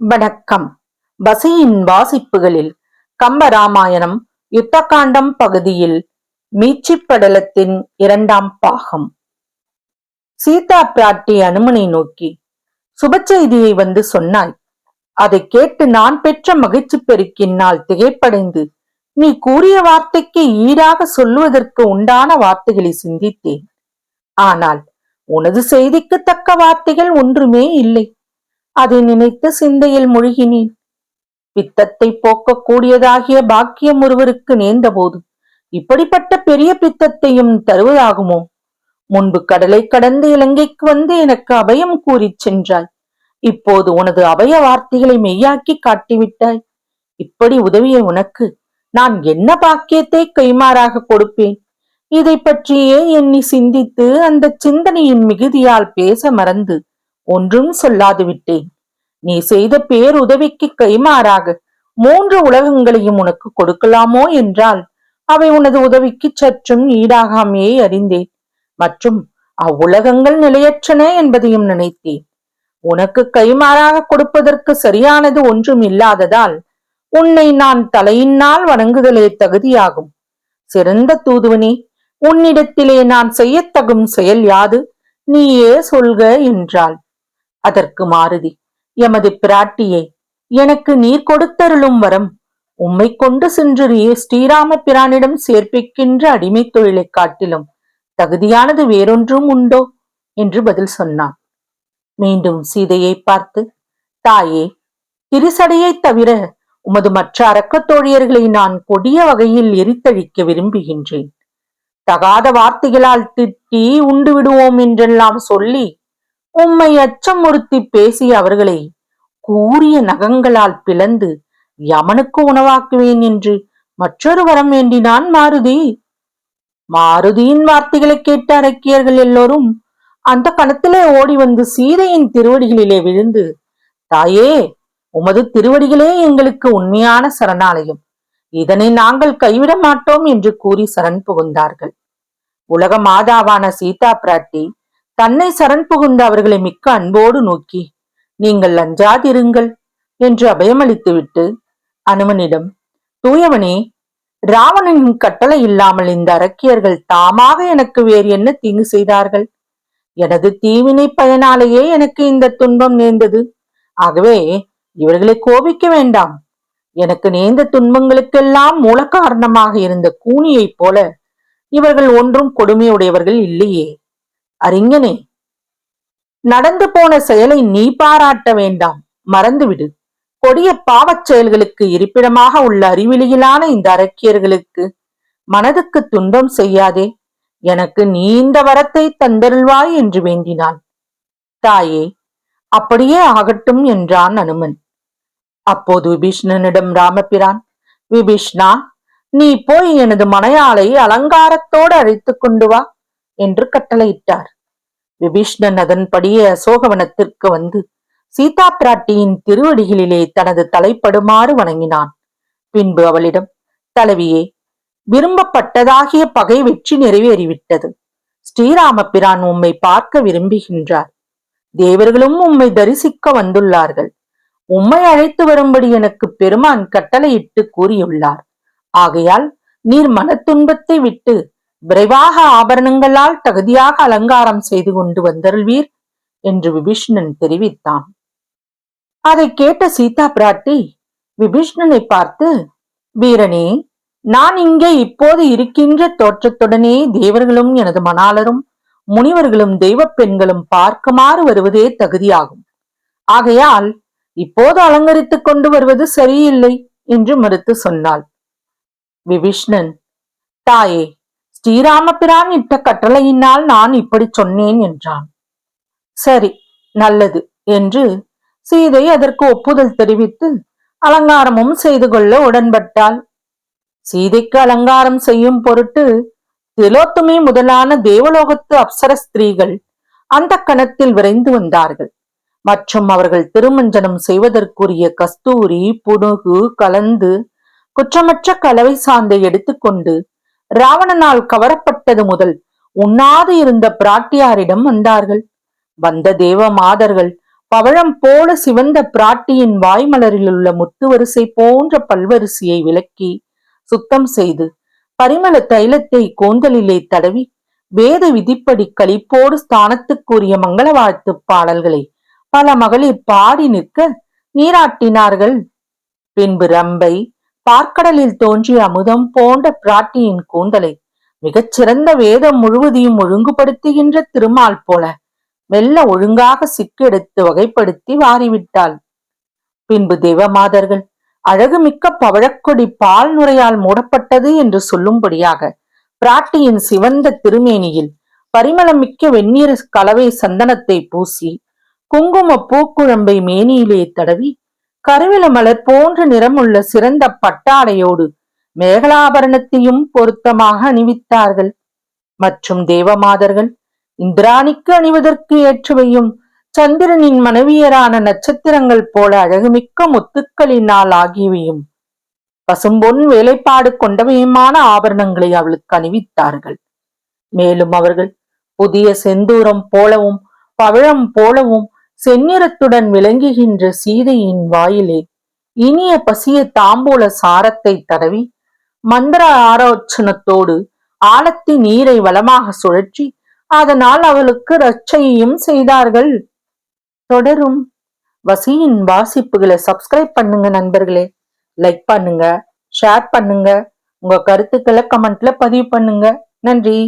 வணக்கம். பசியின் வாசிப்புகளில் கம்பராமாயணம் யுத்தகாண்டம் பகுதியில் மீச்சிப்படலத்தின் இரண்டாம் பாகம். சீதா பிராட்டி அனுமனை நோக்கி சுப செய்தியை வந்து சொன்னாய். அதை கேட்டு நான் பெற்ற மகிழ்ச்சி பெருக்கினால் திகைப்படைந்து நீ கூறிய வார்த்தைக்கு ஈடாக சொல்லுவதற்கு உண்டான வார்த்தைகளை சிந்தித்தேன். ஆனால் உனது செய்திக்கு தக்க வார்த்தைகள் ஒன்றுமே இல்லை. அதை நினைத்து சிந்தையில் முழுகினேன். பித்தத்தை போக்கக்கூடியதாகிய பாக்கியம் ஒருவருக்கு நேர்ந்தபோது இப்படிப்பட்ட பெரிய பித்தத்தையும் தருவதாகுமோ? முன்பு கடலை கடந்து இலங்கைக்கு வந்து எனக்கு அபயம் கூறிச் சென்றாய். இப்போது உனது அபய வார்த்தைகளை மெய்யாக்கி காட்டிவிட்டாய். இப்படி உதவிய உனக்கு நான் என்ன பாக்கியத்தை கைமாறாக கொடுப்பேன்? இதை பற்றியே எண்ணி சிந்தித்து அந்த சிந்தனையின் மிகுதியால் பேச மறந்து ஒன்றும் சொல்லாது விட்டேன். நீ செய்த பேருதவிக்கு கைமாறாக மூன்று உலகங்களையும் உனக்கு கொடுக்கலாமோ என்றால் அவை உனது உதவிக்கு சற்றும் ஈடாகாமே அறிந்தேன். மற்றும் அவ்வுலகங்கள் நிலையற்றன என்பதையும் நினைத்தேன். உனக்கு கைமாறாக கொடுப்பதற்கு சரியானது ஒன்றும் இல்லாததால் உன்னை நான் தலையினால் வணங்குதலே தகுதியாகும். சிறந்த தூதுவனே உன்னிடத்திலே நான் செய்யத்தகும் செயல் யாது? நீயே சொல்க என்றாள். அதற்கு மாருதி எமது பிராட்டியே எனக்கு நீர் கொடுத்தருளும் வரம். உம்மை கொண்டு சென்று நீ- ஸ்ரீராம பிரானிடம் சேர்ப்பிக்கின்ற அடிமை தொழிலைக் காட்டிலும் தகுதியானது வேறொன்றும் உண்டோ? என்று பதில் சொன்னான். மீண்டும் சீதையை பார்த்து தாயே திருசடையைத் தவிர உமது மற்ற அரக்கத் தோழியர்களை நான் கொடிய வகையில் எரித்தழிக்க விரும்புகின்றேன். தகாத வார்த்தைகளால் திட்டி உண்டு விடுவோம் என்றெல்லாம் சொல்லி உம்மை அச்சமுறுத்தி பேசிய அவர்களை கூறிய நகங்களால் பிளந்து யமனுக்கு உணவாக்குவேன் என்று மற்றொரு வரம் வேண்டினான் மாருதி. மாருதியின் வார்த்தைகளை கேட்ட அரக்கியர்கள் எல்லோரும் அந்த கணத்திலே ஓடி வந்து சீதையின் திருவடிகளிலே விழுந்து தாயே உமது திருவடிகளே எங்களுக்கு உண்மையான சரணாலயம். இதனை நாங்கள் கைவிட மாட்டோம் என்று கூறி சரண் புகுந்தார்கள். உலக மாதாவான சீதா பிராட்டி தன்னை சரண் புகுந்த அவர்களை மிக்க அன்போடு நோக்கி நீங்கள் அஞ்சாதிருங்கள் என்று அபயமளித்துவிட்டு அனுமனிடம் தூயவனே ராவணனின் கட்டளை இல்லாமல் இந்த அரக்கியர்கள் தாமாக எனக்கு வேறு என்ன தீங்கு செய்தார்கள்? எனது தீவினை பயனாலேயே எனக்கு இந்த துன்பம் நேர்ந்தது. ஆகவே இவர்களை கோபிக்க வேண்டாம். எனக்கு நேர்ந்த துன்பங்களுக்கெல்லாம் மூல காரணமாக இருந்த கூனியைப் போல இவர்கள் ஒன்றும் கொடுமையுடையவர்கள் இல்லையே. அறிஞனே நடந்து போன செயலை நீ பாராட்ட வேண்டாம். மறந்துவிடு. கொடிய பாவச் செயல்களுக்கு இருப்பிடமாக உள்ள அறிவிலியிலான இந்த அரக்கியர்களுக்கு மனதுக்கு துன்பம் செய்யாதே. எனக்கு நீ இந்த வரத்தை தந்தருள்வாய் என்று வேண்டினான். தாயே அப்படியே ஆகட்டும் என்றான் அனுமன். அப்போது விபீஷ்ணனிடம் ராமபிரான் விபீஷ்ணா நீ போய் எனது மனையாளை அலங்காரத்தோடு அழைத்துக் கொண்டு வா என்று கட்டளையிட்டார். விபீஷ்ணன் அதன்படியே அசோகவனத்திற்கு வந்து சீதா பிராட்டியின் திருவடிகளிலே தனது தலைப்படுமாறு வணங்கினான். பின்பு அவளிடம் தலைவியே விரும்பப்பட்டதாகிய பகை வெற்றி நிறைவேறிவிட்டது. ஸ்ரீராமபிரான் உம்மை பார்க்க விரும்புகின்றார். தேவர்களும் உம்மை தரிசிக்க வந்துள்ளார்கள். உம்மை அழைத்து வரும்படி எனக்கு பெருமான் கட்டளையிட்டு கூறியுள்ளார். ஆகையால் நீர் மனத்துன்பத்தை விட்டு விரைவாக ஆபரணங்களால் தகுதியாக அலங்காரம் செய்து கொண்டு வந்தருள்வீர் என்று விபீஷ்ணன் தெரிவித்தான். அதை கேட்ட சீதா பிராட்டி விபீஷ்ணனை பார்த்து வீரனே நான் இங்கே இப்போது இருக்கின்ற தோற்றத்துடனே தேவர்களும் எனது மணாளரும் முனிவர்களும் தெய்வப் பெண்களும் பார்க்குமாறு வருவதே தகுதியாகும். ஆகையால் இப்போது அலங்கரித்துக் கொண்டு வருவது சரியில்லை என்று மறுத்து சொன்னாள். விவிஷ்ணன் தாயே ஸ்ரீராமபிரான் இட்ட கட்டளையினால் நான் இப்படி சொன்னேன் என்றான். சரி நல்லது என்று சீதை அதற்கு ஒப்புதல் தெரிவித்து அலங்காரமும் செய்து கொள்ள உடன்பட்டாள். சீதைக்கு அலங்காரம் செய்யும் பொருட்டு திலோத்துமி முதலான தேவலோகத்து அப்சர ஸ்திரீகள் அந்த கணத்தில் விரைந்து வந்தார்கள். மற்றும் அவர்கள் திருமஞ்சனம் செய்வதற்குரிய கஸ்தூரி புனுகு கலந்து குற்றமற்ற கலவை சாந்தை எடுத்துக்கொண்டு ராவணனால் கவரப்பட்டது முதல் உண்ணாது இருந்த பிராட்டியாரிடம் வந்தார்கள். வந்த தேவ மாதர்கள் பவழம் போல சிவந்த பிராட்டியின் வாய்மலரில் உள்ள முத்து வரிசை போன்ற பல்வரிசையை விளக்கி சுத்தம் செய்து பரிமள தைலத்தை கூந்தலிலே தடவி வேத விதிப்படி களிப்போடு ஸ்தானத்துக்குரிய மங்கள வாழ்த்து பாடல்களை பல மகளிர் பாடி நிற்க நீராட்டினார்கள். பின்பு ரம்பை பார்க்கடலில் தோன்றிய அமுதம் போன்ற பிராட்டியின் கூந்தலை மிகச்சிறந்த வேதம் முழுவதையும் ஒழுங்குபடுத்துகின்ற திருமால் போல மெல்ல ஒழுங்காக சிக்கெடுத்து வகைப்படுத்தி வாரிவிட்டாள். பின்பு தேவமாதர்கள் அழகுமிக்க பவழக்கொடி பால் நுரையால் மூடப்பட்டது என்று சொல்லும்படியாக பிராட்டியின் சிவந்த திருமேனியில் பரிமளமிக்க வெந்நீர் கலவை சந்தனத்தை பூசி குங்கும பூக்குழம்பை மேனியிலே தடவி கருவில மலர் போன்ற நிறமுள்ள சிறந்த பட்டாடையோடு மேகலாபரணத்தையும் பொருத்தமாக அணிவித்தார்கள். மற்றும் தேவமாதர்கள் இந்திராணிக்கு அணிவதற்கு ஏற்றுவையும் சந்திரனின் மனைவியரான நட்சத்திரங்கள் போல அழகுமிக்க முத்துக்களினால் ஆகியவையும் பசும்பொன் வேலைப்பாடு கொண்டவையுமான ஆபரணங்களை அவளுக்கு அணிவித்தார்கள். மேலும் அவர்கள் புதிய செந்தூரம் போலவும் பவழம் போலவும் செந்நிறத்துடன் விளங்குகின்ற சீதையின் வாயிலே இனிய பசிய தாம்பூல சாரத்தை தடவி மந்திர ஆரோச்சனத்தோடு ஆழத்தி நீரை வளமாக சுழற்றி அதனால் அவளுக்கு ரட்சையையும் செய்தார்கள். தொடரும். வசியின் வாசிப்புகளை சப்ஸ்கிரைப் பண்ணுங்க நண்பர்களே. லைக் பண்ணுங்க ஷேர் பண்ணுங்க. உங்க கருத்துக்களை கமெண்ட்ல பதிவு பண்ணுங்க. நன்றி.